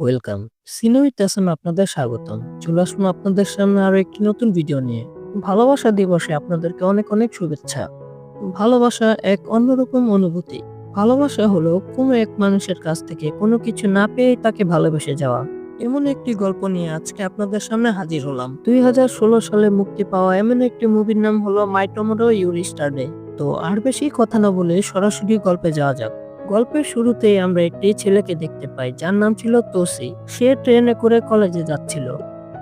Welcome সিনোইট আপনাদের স্বাগতম। চলে আসলাম আপনাদের সামনে আরও একটি নতুন ভিডিও নিয়ে। ভালোবাসা দিবসে আপনাদেরকে অনেক অনেক শুভেচ্ছা। ভালোবাসা এক অন্যরকম অনুভূতি। ভালোবাসা হলো কোনো এক মানুষের কাছ থেকে কোনো কিছু না পেয়ে তাকে ভালোবেসে যাওয়া। এমন একটি গল্প নিয়ে আজকে আপনাদের সামনে হাজির হলাম। দুই হাজার ষোলো সালে মুক্তি পাওয়া এমন একটি মুভির নাম হলো মাই ইউরিস্টারডে তো আর বেশি কথা না বলে সরাসরি গল্পে যাওয়া যাক। গল্পের শুরুতেই আমরা একটি ছেলেকে দেখতে পাই, যার নাম ছিল তোসি। সে ট্রেনে করে কলেজে যাচ্ছিল।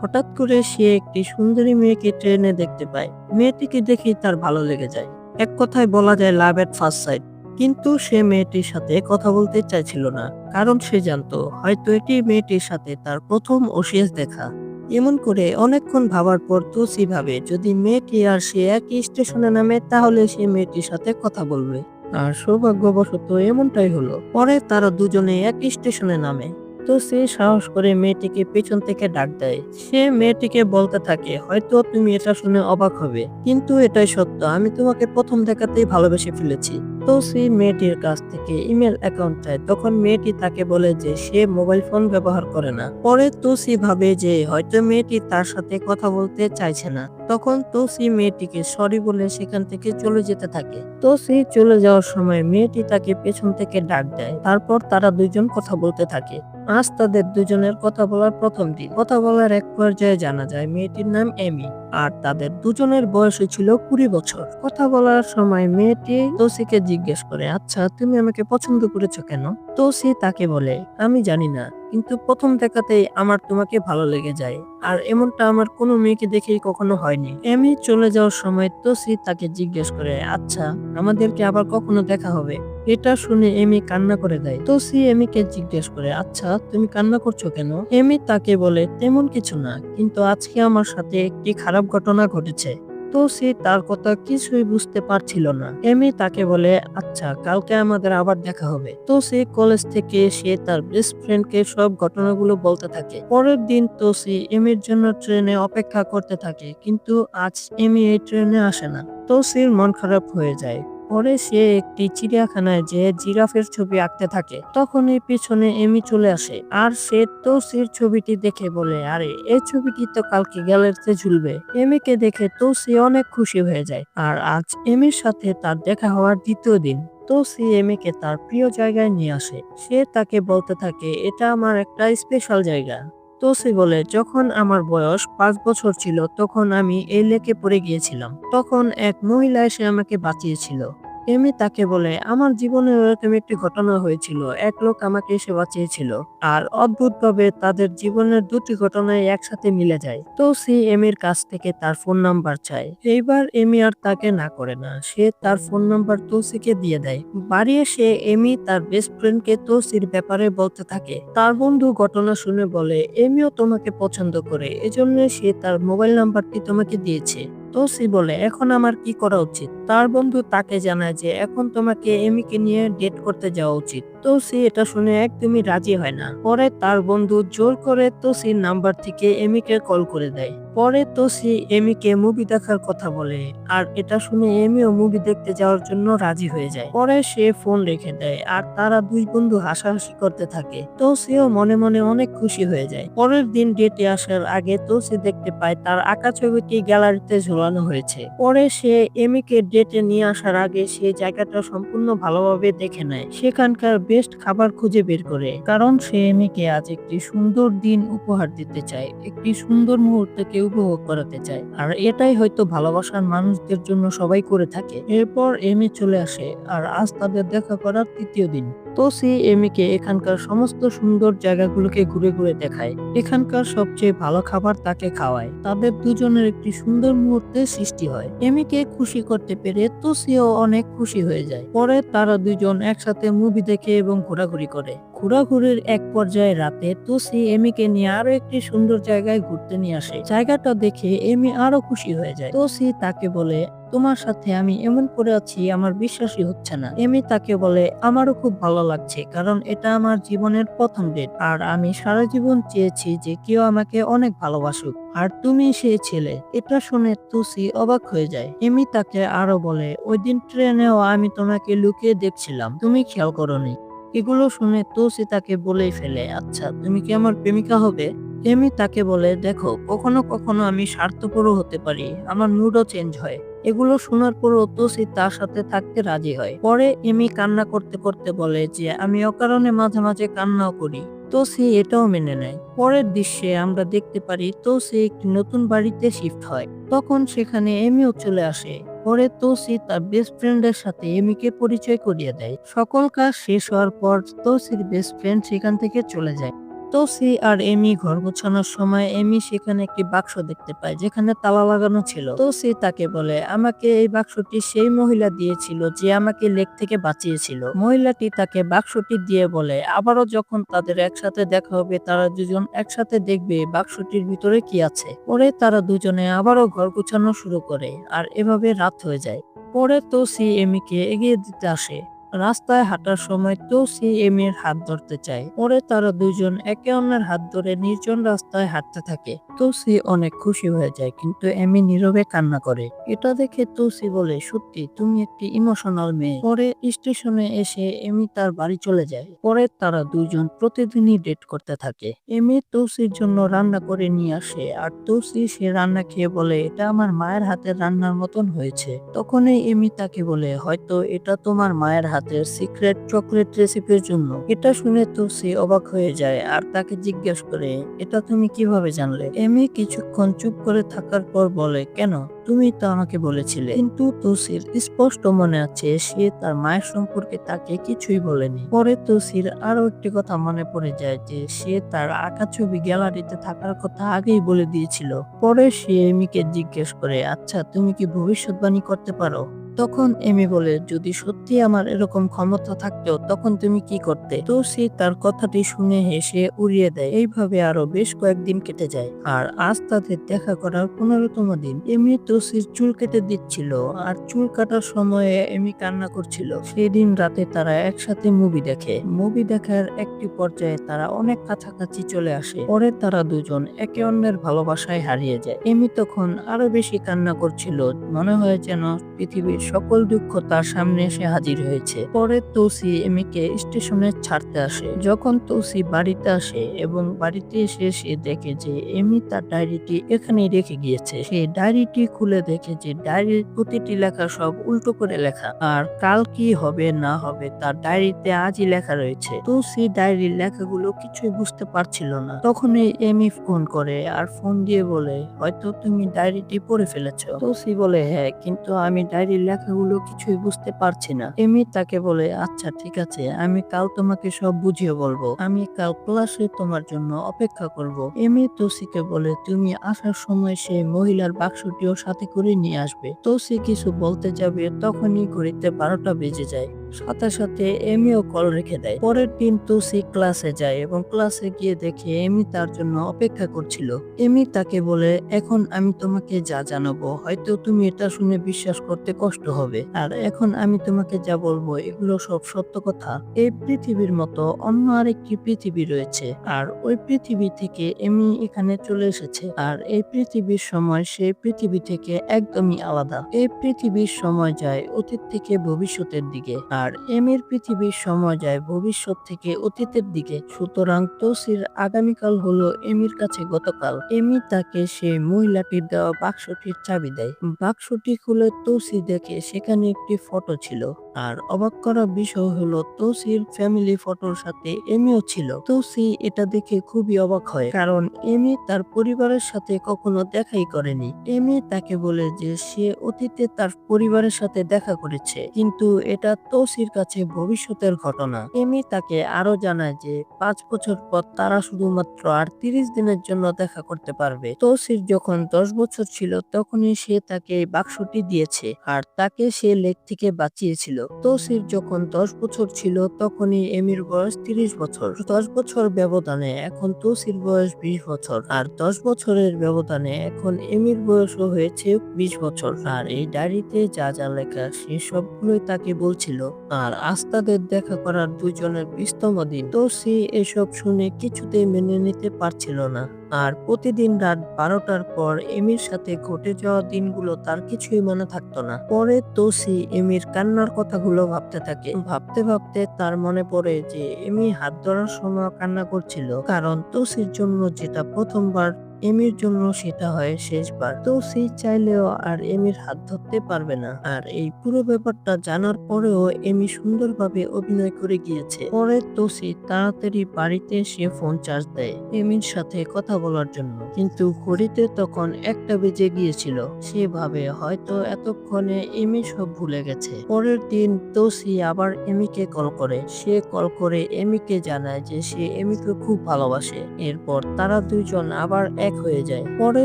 হঠাৎ করে সে একটি সুন্দরী মেয়েকে ট্রেনে দেখতে পায়। মেয়েটিকে দেখে তার ভালো লেগে যায়। এক কথায় বলা যায় লাভ এট ফার্স্ট সাইড কিন্তু সে মেয়েটির সাথে কথা বলতে চাইছিল না। কারণ সে জানতো, হয়তো এটি মেয়েটির সাথে তার প্রথম ও শেষ দেখা। এমন করে অনেকক্ষণ ভাবার পর তোসি ভাবে, যদি মেয়েটি আর সে একই স্টেশনে নামে, তাহলে সে মেয়েটির সাথে কথা বলবে। আর সৌভাগ্যবশত এমনটাই হলো। পরে তারা দুজনে এক স্টেশনে নামে। তো সে সাহস করে মেয়েটিকে পেছন থেকে ডাক দেয়। সে মেয়েটিকে বলতে থাকে, হয়তো তুমি এটা শুনে অবাক হবে। কিন্তু এটাই সত্য। আমি তোমাকে প্রথম দেখাতেই ভালোবেসে ফেলেছি। তো সে মেয়েটির কাছ থেকে ইমেল অ্যাকাউন্ট চায়। তখন মেয়েটি তাকে বলে যে, সে মোবাইল ফোন ব্যবহার করে না। পরে তোসি ভাবে যে, হয়তো মেয়েটি তার সাথে কথা বলতে চাইছে না। তখন তোসি মেয়েটিকে সরি বলে সেখান থেকে চলে যেতে থাকে। তোসি চলে যাওয়ার সময় মেয়েটি তাকে পেছন থেকে ডাক দেয়। তারপর তারা দুজন কথা বলতে থাকে। আজ তাদের দুজনের কথা বলার প্রথম দিন। কথা বলার এক পর্যায়ে জানা যায়, মেয়েটির নাম এমি। আর তাদের দুজনের বয়স ছিল কুড়ি বছর। কথা বলার সময় মেয়েটি তোসিকে জিজ্ঞেস করে আচ্ছা তুমি আমাকে পছন্দ করেছ কেন? তোসি তাকে বলে, আমি জানি না, কিন্তু প্রথম দেখাতেই আমার তোমাকে ভালো লেগে যায়, আর এমনটা আমার কোনো মেয়েকে দেখেই কখনো হয়নি। এমি চলে যাওয়ার সময় তোসি তাকে জিজ্ঞেস করে আচ্ছা আমাদেরকে আবার কখনো দেখা হবে? এটা শুনে এমি কান্না করে দেয়। তোসি এমিকে জিজ্ঞেস করে আচ্ছা তুমি কান্না করছ কেন? এমি তাকে বলে, তেমন কিছু না, কিন্তু আজকে আমার সাথে একটি খারাপ ঘটনা ঘটেছে। তো সে তার কথা কিছুই বুঝতে পারছিল না। এমি তাকে বলে আচ্ছা কালকে আমাদের আবার দেখা হবে। তো সে কলেজ থেকে সে তার বেস্ট ফ্রেন্ড কে সব ঘটনাগুলো বলতে থাকে। পরের দিন তো সে এমির জন্য ট্রেনে অপেক্ষা করতে থাকে, কিন্তু আজ এমি এই ট্রেনে আসে না। তো সে মন খারাপ হয়ে যায়। পরে সে একটি চিড়িয়াখানায় যে জিরাফের ছবি আঁকতে থাকে। তখনই পিছনে এমি চলে আসে। আর সে তৌসির ছবিটি দেখে বলে, আরে এই ছবিটি তো কালকে গ্যালারিতে ঝুলবে। এমিকে দেখে তৌসি অনেক খুশি হয়ে যায়। আর আজ এমির সাথে তার দেখা হওয়ার দ্বিতীয় দিন। তো তৌসি এমিকে তার প্রিয় জায়গায় নিয়ে আসে। সে তাকে বলতে থাকে, এটা আমার একটা স্পেশাল জায়গা। তোসি বলে যখন আমার বয়স পাঁচ বছর ছিল, তখন আমি এই লেকে পড়ে গিয়েছিলাম। তখন এক মহিলা এসে আমাকে বাঁচিয়েছিল। এমি তাকে বলে, আমার জীবনে এরকম একটি ঘটনা হয়েছিল। এক লোক আমাকে এসে বাঁচিয়েছিল আর অদ্ভুতভাবে তাদের জীবনের দুটি ঘটনায় একসাথে মিলে যায়। তো সে এমির কাছ থেকে তার ফোন নাম্বার চায়। এইবার এমি আর তাকে না করে না। সে তার ফোন নাম্বার তোসিকে দিয়ে দেয়। বাড়ি এসে এমি তার বেস্ট ফ্রেন্ডকে তোসির ব্যাপারে বলতে থাকে। তার বন্ধু ঘটনা শুনে বলে, এমিও তোমাকে পছন্দ করে। এজন্য সে তার মোবাইল নাম্বারটি তোমাকে দিয়েছে। তোসি বলে এখন আমার কি করা উচিত? তার বন্ধু তাকে জানায় যে এখন তোমাকে এমিকে নিয়ে ডেট করতে যাওয়া উচিত। তোসি এটা শুনে একদমই রাজি হয় না। পরে তার বন্ধু জোর করে তোসির নাম্বার থেকে এমিকে কল করে দেয়। পরে তোসি এমিকে মুভি দেখার কথা বলে আর এটা শুনে এমিও মুভি দেখতে যাওয়ার জন্য রাজি হয়ে যায়। পরে সে ফোন রেখে দেয় আর তারা দুই বন্ধু হাসাহাসি করতে থাকে। তোসিও মনে মনে অনেক খুশি হয়ে যায়। পরের দিন ডেটে আসার আগে তোসি দেখতে পায় তার আঁকা ছবিটি গ্যালারিতে ঝোলানো হয়েছে। পরে সে এমিকে ডেটে নিয়ে আসার আগে সে জায়গাটা সম্পূর্ণ ভালোভাবে দেখে নেয়। সেখানকার বেস্ট খাবার খুঁজে বের করে। কারণ সে মেয়েকে আজ একটি সুন্দর দিন উপহার দিতে চায়, একটি সুন্দর মুহূর্তকে উপভোগ করাতে চায়। আর এটাই হয়তো ভালোবাসার মানুষদের জন্য সবাই করে থাকে। এরপর এমি চলে আসে, আর আজ তাদের দেখা করার তৃতীয় দিন। তো সে এমিকে এখানকার সমস্ত সুন্দর জায়গাগুলোকে ঘুরে ঘুরে দেখায়। এখানকার সবচেয়ে ভালো খাবার তাকে খাওয়ায়। তাদের দুজনের একটি সুন্দর মুহূর্তে সৃষ্টি হয়। এমিকে খুশি করতে পেরে তোসিও অনেক খুশি হয়ে যায়। পরে তারা দুজন একসাথে মুভি দেখে এবং ঘোরাঘুরি করে। ঘোরাঘুরির এক পর্যায়ে রাতে তোসি এমিকে নিয়ে আরও একটি সুন্দর জায়গায় ঘুরতে নিয়ে আসে। জায়গাটা দেখে এমি আরও খুশি হয়ে যায়। তোসি তাকে বলে তোমার সাথে আমি এমন করে আছি, আমার বিশ্বাসই হচ্ছে না। এমি তাকে বলে, আমারও খুব ভালো লাগছে, কারণ এটা আমার জীবনের প্রথম ডেট আর আমি সারা জীবন চেয়েছি যে কেউ আমাকে অনেক ভালোবাসুক। আর তুমি সেই ছেলে এটা শুনে তুসি অবাক হয়ে যায়। এমি তাকে আরও বলে, ওই দিন ট্রেনেও আমি তোমাকে লুকিয়ে দেখছিলাম, তুমি খেয়াল করনি এগুলো শুনে তুসি তাকে বলেই ফেলে আচ্ছা তুমি কি আমার প্রেমিকা হবে এমি তাকে বলে, দেখো, কখনো কখনো আমি স্বার্থপরও হতে পারি, আমার মুডও চেঞ্জ হয়। এগুলো শোনার পরও তোসি তার সাথে থাকতে রাজি হয়। পরে এমি কান্না করতে করতে বলে যে, আমি অকারণে মাঝে মাঝে কান্নাও করি। তোসি এটাও মেনে নেয়। পরের দৃশ্যে আমরা দেখতে পারি তোসি একটি নতুন বাড়িতে শিফট হয়। তখন সেখানে এমিও চলে আসে। পরে তোসি তার বেস্ট ফ্রেন্ডের সাথে এমিকে পরিচয় করিয়ে দেয়। সকল কাজ শেষ হওয়ার পর তোসির বেস্ট ফ্রেন্ড সেখান থেকে চলে যায়। তোসি আর এমি ঘর গোছানোর সময় এমি সেখানে একটি বাক্স দেখতে পায়, যেখানে তালা লাগানো ছিল। তোসি তাকে বলে, আমাকে এই বাক্সটি সেই মহিলা দিয়েছিল যে আমাকে লেক থেকে বাঁচিয়েছিল। মহিলাটি তাকে বাক্সটি দিয়ে বলে, আবারও যখন তাদের একসাথে দেখা হবে, তারা দুজন একসাথে দেখবে বাক্সটির ভিতরে কি আছে। পরে তারা দুজনে আবারও ঘর গোছানো শুরু করে, আর এভাবে রাত হয়ে যায়। পরে তো তোসি এমিকে এগিয়ে দিতে আসে। রাস্তায় হাঁটার সময় তোসি এমির হাত ধরতে চায়। পরে তারা দুজন একে অন্যের হাত ধরে নির্জন রাস্তায় হাঁটতে থাকে। তোসি অনেক খুশি হয়ে যায়, কিন্তু এমি নীরবে কান্না করে। এটা দেখে তোসি বলে, সত্যি, তুমি একটি ইমোশনাল মেয়ে। পরে স্টেশনে এসে এমি তার বাড়ি চলে যায়। পরে তারা দুজন প্রতিদিনই ডেট করতে থাকে। এমি তোসির জন্য রান্না করে নিয়ে আসে, আর তোসি সে রান্না খেয়ে বলে, এটা আমার মায়ের হাতের রান্নার মতন হয়েছে। তখনই এমি তাকে বলে, হয়তো এটা তোমার মায়ের হাতের সিক্রেট চকলেট রেসিপির জন্য। এটা শুনে তোসি অবাক হয়ে যায় আর তাকে জিজ্ঞেস করে, এটা তুমি কীভাবে জানলে? এমি কিছুক্ষণ চুপ করে থাকার পর বলে, কেন? তুমি তো আমাকে বলেছিলে। কিন্তু তোসির স্পষ্ট মনে আছে, সে তার মায়ের সম্পর্কে তাকে কিছুই বলেনি। পরে তোসির আরও একটি কথা মনে পড়ে যায় যে, সে তার আঁকা ছবি গ্যালারিতে থাকার কথা আগেই বলে দিয়েছিল। পরে সে এমিকে জিজ্ঞেস করে আচ্ছা তুমি কি ভবিষ্যৎবাণী করতে পারো? তখন এমি বলে, যদি সত্যি আমার এরকম ক্ষমতা থাকতো, তখন তুমি কি করতে? তো সে তার কথাটি শুনে হেসে উড়িয়ে দেয়। এইভাবে আরও বেশ কয়েকদিন কেটে যায়। আর আজ তাদের দেখা করার পনেরোতম দিন। এমি তোসির চুল কেটে দিচ্ছিল আর চুল কাটার সময়ে এমি কান্না করছিল। সেদিন রাতে তারা একসাথে মুভি দেখে। মুভি দেখার একটি পর্যায়ে তারা অনেক কাছাকাছি চলে আসে। পরে তারা দুজন একে অন্যের ভালোবাসায় হারিয়ে যায়। এমি তখন আরও বেশি কান্না করছিল। মনে হয় যেন পৃথিবীর সকল দুঃখ তার সামনে এসে হাজির হয়েছে। পরে তৌসি এমিকে স্টেশনে ছাড়তে আসে। যখন তৌসি বাড়িতে আসে এবং বাড়িতে এসে সে দেখে যে এমি তার ডায়েরিটি এখানেই রেখে গিয়েছে। সে ডায়েরিটি খুলে দেখে যে ডায়েরির প্রতিটি লেখা সব উল্টো করে লেখা। আর কাল কি হবে, না হবে তার ডায়েরিতে আজই লেখা রয়েছে। তৌসি ডায়েরির লেখাগুলো কিছুই বুঝতে পারছিল না। তখনই এমি ফোন করে আর ফোন দিয়ে বলে, হয়তো তুমি ডায়েরিটি পড়ে ফেলেছো। তৌসি বলে হ্যাঁ কিন্তু আমি ডায়েরির লেখাগুলো কিছুই বুঝতে পারছি না। এমি তাকে বলে আচ্ছা ঠিক আছে, আমি কাল তোমাকে সব বুঝিয়ে বলব। আমি কাল ক্লাসে তোমার জন্য অপেক্ষা করব। এমি তোসিকে বলে, তুমি আসার সময় সেই মহিলার বাক্সটিও সাথে করে নিয়ে আসবে। তোসি কিছু বলতে যাবে, তখনই ঘড়িতে বারোটা বেজে যায়। সাথে সাথে এমিও কল রেখে দেয়। পরের দিন তো তুসি ক্লাসে যায় এবং ক্লাসে গিয়ে দেখে এমি তার জন্য অপেক্ষা করছিল। এমি তাকে বলে, এখন আমি তোমাকে যা জানাব, হয়তো তুমি এটা শুনে বিশ্বাস করতে কষ্ট হবে। আর এখন আমি তোমাকে যা বলব, এগুলো সব সত্য কথা। এই পৃথিবীর মতো অন্য আরেকটি পৃথিবী রয়েছে। আর ওই পৃথিবী থেকে এমি এখানে চলে এসেছে। আর এই পৃথিবীর সময় সেই পৃথিবী থেকে একদমই আলাদা। এই পৃথিবীর সময় যায় অতীত থেকে ভবিষ্যতের দিকে। আর এমির পৃথিবীর সময় যায় ভবিষ্যৎ থেকে অতীতের দিকে। সুতরাং তোসির আগামীকাল হলো এমির কাছে গতকাল। এমি তাকে সে মহিলাটির দেওয়া বাক্সটির চাবি দেয়। বাক্সটি খুলে তোসি দেখে সেখানে একটি ফটো ছিল। আর অবাক করা বিষয় হলো, তোসির ফ্যামিলি ফটোর সাথে এমিও ছিল। তোসি এটা দেখে খুবই অবাক হয়, কারণ এমি তার পরিবারের সাথে কখনো দেখাই করেনি। এমি তাকে বলে যে সে অতীতে তার পরিবারের সাথে দেখা করেছে, কিন্তু এটা তোসির কাছে ভবিষ্যতের ঘটনা। এমি তাকে আরও জানায় যে পাঁচ বছর পর তারা শুধুমাত্র আর তিরিশ দিনের জন্য দেখা করতে পারবে। তোসির যখন দশ বছর ছিল, তখনই সে তাকে বাক্সটি দিয়েছে, আর তাকে সে লেক থেকে বাঁচিয়েছিল। তোসির যখন দশ বছর ছিল, তখনই এমির বয়স তিরিশ বছর। দশ বছর ব্যবধানে এখন তোসির বয়স বিশ বছর, আর দশ বছরের ব্যবধানে এখন এমির বয়সও হয়েছে বিশ বছর। আর এই ডায়েরিতে যা যা লেখা, সে সবগুলোই তাকে বলছিল। আর আস্তাদের দেখা করার দুজনের বিস্তম দিন। তোসি এসব শুনে কিছুতেই মেনে নিতে পারছিল না। আর প্রতিদিন রাত বারোটার পর এমির সাথে ঘটে যাওয়া দিনগুলো তার কিছুই মনে থাকতো না। পরে তোসি এমির কান্নার কথাগুলো ভাবতে থাকে। ভাবতে ভাবতে তার মনে পড়ে যে এমি হাত ধরার সময় কান্না করছিল। কারণ তোসির জন্য যেটা প্রথমবার এমির জন্য সেটা হয় শেষবার। তো সে চাইলেও আর এমির হাত ধরতে পারবে না। আর এই পুরো ব্যাপারটা জানার পরেও এমি সুন্দরভাবে অভিনয় করে গিয়েছে। পরে তোসি তাড়াতাড়ি বাড়িতে এসে ফোন চার্জ দেয় এমির সাথে কথা বলার জন্য। কিন্তু ঘড়িতে তখন একটা বেজে গিয়েছিল। সে ভাবে হয়তো এতক্ষণে এমি সব ভুলে গেছে। পরের দিন তোসি আবার এমিকে কল করে। সে কল করে এমিকে জানায় যে সে এমিকে খুব ভালোবাসে। এরপর তারা দুইজন আবার এক হয়ে যায়। পরে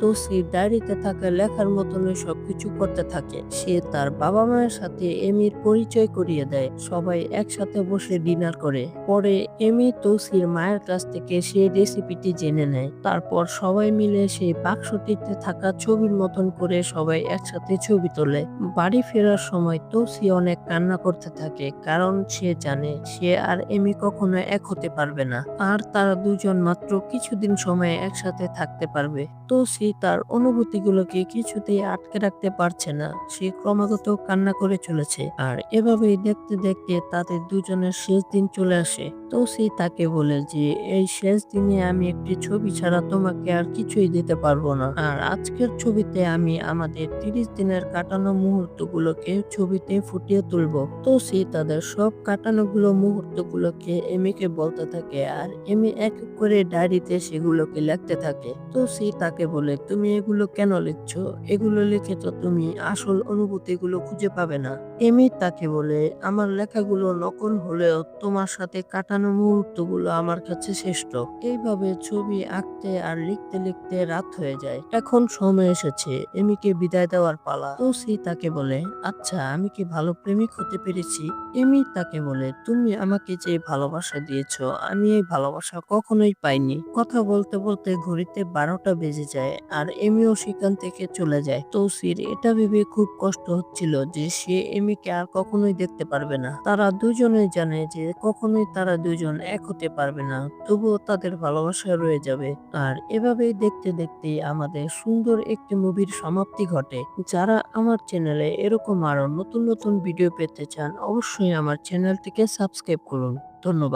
তোসি ডায়েরিতে থাকা লেখার মতনই সবকিছু করতে থাকে। সে তার বাবা মায়ের সাথে এমির পরিচয় করিয়ে দেয়। সবাই একসাথে বসে ডিনার করে। পরে এমি তোসির মায়ের কাছ থেকে সেই রেসিপিটি জেনে নেয়। তারপর সবাই মিলে সেই বাক্সটিতে থাকা ছবির মতন করে সবাই একসাথে ছবি তোলে। বাড়ি ফেরার সময় তোসি অনেক কান্না করতে থাকে, কারণ সে জানে সে আর এমি কখনো এক হতে পারবে না। আর তারা দুজন মাত্র কিছুদিন সময় একসাথে থাকতে পারবে। তো সে তার অনুভূতিগুলোকে কিছুতেই আটকে রাখতে পারছে না। সে ক্রমাগত কান্না করে চলেছে। আর এভাবেই দেখতে দেখতে তাদের দুজনের শেষ দিন চলে আসে। তো সে তাকে বলে যে, এই শেষ দিনে আমি একটি ছবি ছাড়া তোমাকে আর কিছুই দিতে পারব না। আর আজকের ছবিতে আমি আমাদের তিরিশ দিনের কাটানো মুহূর্তগুলোকে ছবিতে ফুটিয়ে তুলবো। তো সে তাদের সব কাটানোগুলো মুহূর্তগুলোকে এমিকে বলতে থাকে। আর এমি এক করে ডায়েরিতে সেগুলোকে লিখতে থাকে। তো সে তাকে বলে, তুমি এগুলো কেন লিখছো? এগুলো লিখে তো তুমি আসল অনুভূতিগুলো খুঁজে পাবে না। এমি তাকে বলে, আমার লেখাগুলো নকল হলেও তোমার সাথে কাটানো মুহূর্তগুলো আমার কাছে শ্রেষ্ঠ। এইভাবে ছবি আঁকতে আর লিখতে লিখতে রাত হয়ে যায়। এখন সময় এসেছে, এমিকে বিদায় দেওয়ার পালা। তো সে তাকে বলে আচ্ছা আমি কি ভালো প্রেমিক হতে পেরেছি? এমি তাকে বলে, তুমি আমাকে যে ভালোবাসা দিয়েছ, আমি এই ভালোবাসা কখনোই পাইনি। কথা বলতে বলতে ঘড়িতে বারোটা বেজে যায় আর এমিও সেখান থেকে চলে যায়। তৌসির এটা ভেবে খুব কষ্ট হচ্ছিল যে সে এমিকে আর কখনোই দেখতে পারবে না। তারা দুজনেই জানে যে কখনোই তারা দুজন এক হতে পারবে না, তবুও তাদের ভালোবাসা রয়ে যাবে। আর এভাবেই দেখতে দেখতে আমাদের সুন্দর একটি মুভির সমাপ্তি ঘটে। যারা আমার চ্যানেলে এরকম আরও নতুন নতুন ভিডিও পেতে চান, অবশ্যই আমার চ্যানেলটিকে সাবস্ক্রাইব করুন। ধন্যবাদ।